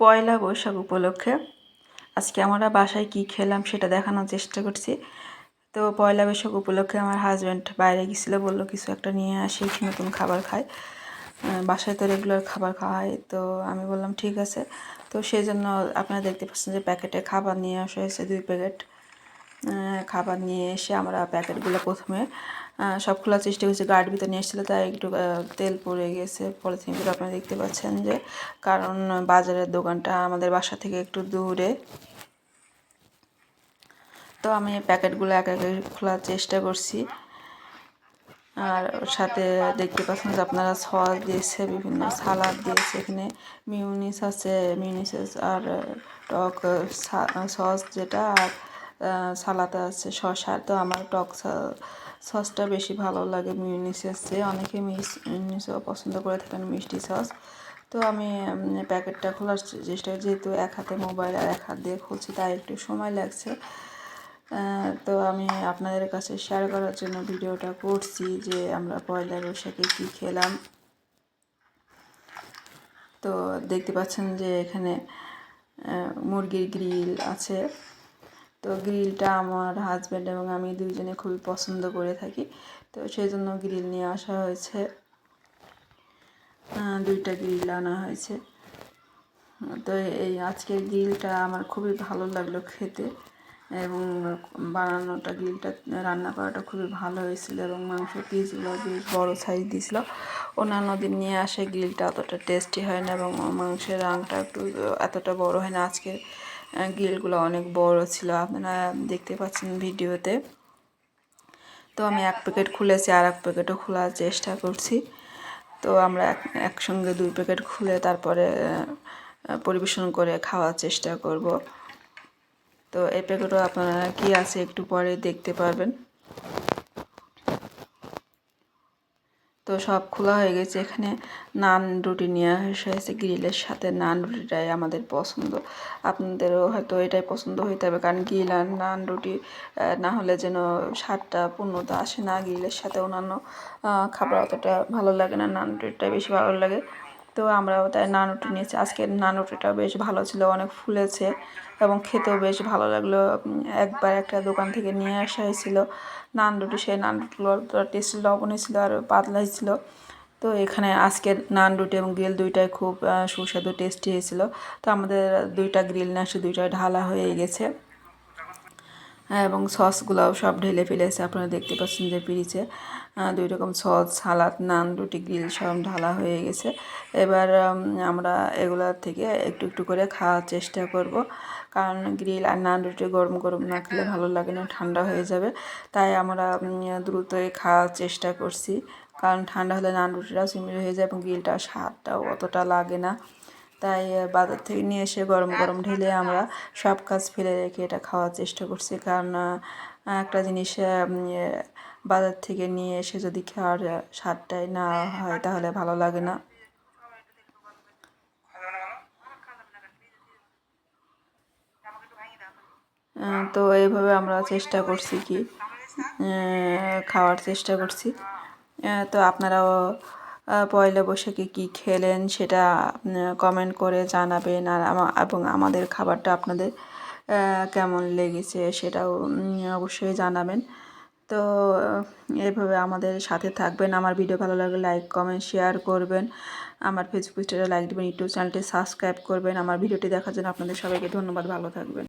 পয়লা বৈশাখ উপলক্ষে আজকে আমরা বাসায় কি খেলাম সেটা দেখানোর চেষ্টা করছি। তো পয়লা বৈশাখ উপলক্ষে আমার হাজব্যান্ড বাইরে গেছিল, বলল কিছু একটা নিয়ে আসি নতুন খাবার খায় বাসায় তো রেগুলার খাবার খাওয়া হয় তো আমি বললাম ঠিক আছে। তো সেই জন্য আপনারা দেখতে পাচ্ছেন যে প্যাকেটে খাবার নিয়ে আসা হয়েছে, দুই প্যাকেট। খাবার নিয়ে এসে আমরা প্যাকেটগুলো প্রথমে সব খোলার চেষ্টা করছি। গাড়ির ভিতরে নিয়ে এসেছিল, তাই একটু তেল পড়ে গেছে। পলিথিনগুলো আপনারা দেখতে পাচ্ছেন যে, কারণ বাজারের দোকানটা আমাদের বাসা থেকে একটু দূরে। তো আমি প্যাকেটগুলো এক এক খোলার চেষ্টা করছি। আর সাথে দেখতে পাচ্ছেন যে আপনারা সস দিয়েছে, বিভিন্ন সালাদ দিয়েছে এখানে। মিউনিস আছে, মিউনিসেস আর টক সস যেটা, আর সালাদ আছে, শসা। তো আমার টক সসটা বেশি ভালো লাগে মিউনিসের চেয়ে অনেকে মিউনিসও পছন্দ করে থাকেন, মিষ্টি সস। তো আমি প্যাকেটটা খোলার চেষ্টা যেহেতু এক হাতে মোবাইল আর এক হাত দিয়ে খুলছি, তাই একটু সময় লাগছে। তো আমি আপনাদের কাছে শেয়ার করার জন্য ভিডিওটা করছি যে আমরা পয়লা বৈশাখে কী খেলাম। তো দেখতে পাচ্ছেন যে এখানে মুরগির গ্রিল আছে। তো গ্রিলটা আমার হাজব্যান্ড এবং আমি দুইজনে খুবই পছন্দ করে থাকি। তো সেই জন্য গ্রিল নিয়ে আসা হয়েছে। দুইটা গ্রিল আনা হয়েছে। তো এই আজকের গ্রিলটা আমার খুবই ভালো লাগল খেতে এবং বানানোটা গ্রিলটা, রান্না করাটা খুবই ভালো হয়েছিল এবং মাংস পিসগুলো বেশ বড়ো সাইজ দিয়েছিল। অন্যান্য দিন নিয়ে আসে গ্রিলটা অতটা টেস্টি হয় না এবং মাংসের রাংটা একটু এতটা বড় হয় না। আজকে গ্রিলগুলো অনেক বড় ছিল। আপনারা দেখতে পাচ্ছেন ভিডিওতে। তো আমি এক প্যাকেট খুলেছি আর এক প্যাকেটও খোলার চেষ্টা করছি। তো আমরা এক, একসঙ্গে দুই প্যাকেট খুলে তারপরে পরিবেশন করে খাওয়ার চেষ্টা করব। তো এই প্যাকেটও আপনারা কি আছে একটু পরে দেখতে পারবেন। তো সব খোলা হয়ে গেছে। এখানে নান রুটি নিয়ে হয়েছে গ্রিলের সাথে। নান রুটিটাই আমাদের পছন্দ। আপনাদেরও হয়তো এটাই পছন্দ হইতে হবে। কারণ গ্রিল আর নান রুটি না হলে যেন স্বাদটা, পূর্ণতা আসে না গ্রিলের সাথে অন্যান্য খাবার অতটা ভালো লাগে না। নান রুটিটাই বেশি ভালো লাগে। তো আমরাও তাই নান রুটি নিয়েছি। আজকের নান রুটিটা বেশ ভালো ছিল, অনেক ফুলেছে এবং খেতেও বেশ ভালো লাগল। একবার একটা দোকান থেকে নিয়ে আসা হয়েছিল নান রুটি সেই নান রুটিগুলো টেস্ট লবণ ছিল আর পাতলা ছিল। তো এখানে আজকের নান রুটি এবং গ্রিল দুইটাই খুব সুস্বাদু টেস্টি হয়েছিল। তো আমাদের দুইটা গ্রিল না দুইটা ঢালা হয়ে গেছে। এবং সসগুলাও সব ঢেলে ফেলেছে। আপনারা দেখতে পাচ্ছেন যে পিরিচে দুই রকম সস, সালাদ, নান, রুটি, গ্রিল সব ঢালা হয়ে গেছে। এবার আমরা এগুলার থেকে একটু একটু করে খাওয়ার চেষ্টা করব। কারণ গ্রিল আর নান, রুটি গরম গরম না খেলে ভালো লাগে না, ঠান্ডা হয়ে যাবে। তাই আমরা দ্রুতই খাওয়ার চেষ্টা করছি। কারণ ঠান্ডা হলে নান, রুটিটাও সিমিল হয়ে যায় এবং গ্রিলটা স্বাদটাও অতটা লাগে না। তাই বাজার থেকে নিয়ে এসে গরম গরম ঢেলে আমরা সব কাজ ফেলে রেখে এটা খাওয়ার চেষ্টা করছি। কারণ একটা জিনিস বাজার থেকে নিয়ে এসে যদি খাওয়ার স্বাদটাই না হয় তাহলে ভালো লাগে না। তো এইভাবে আমরা চেষ্টা করছি কি খাওয়ার চেষ্টা করছি। তো আপনারাও পয়লা বৈশাখে কী খেলেন সেটা কমেন্ট করে জানাবেন। আর এবং আমাদের খাবারটা আপনাদের কেমন লেগেছে সেটাও অবশ্যই জানাবেন। তো এভাবে আমাদের সাথে থাকবেন। আমার ভিডিও ভালো লাগলে লাইক কমেন্ট শেয়ার করবেন। আমার ফেসবুক পেজটা লাইক দেবেন ইউটিউব চ্যানেলটি সাবস্ক্রাইব করবেন। আমার ভিডিওটি দেখার জন্য আপনাদের সবাইকে ধন্যবাদ। ভালো থাকবেন।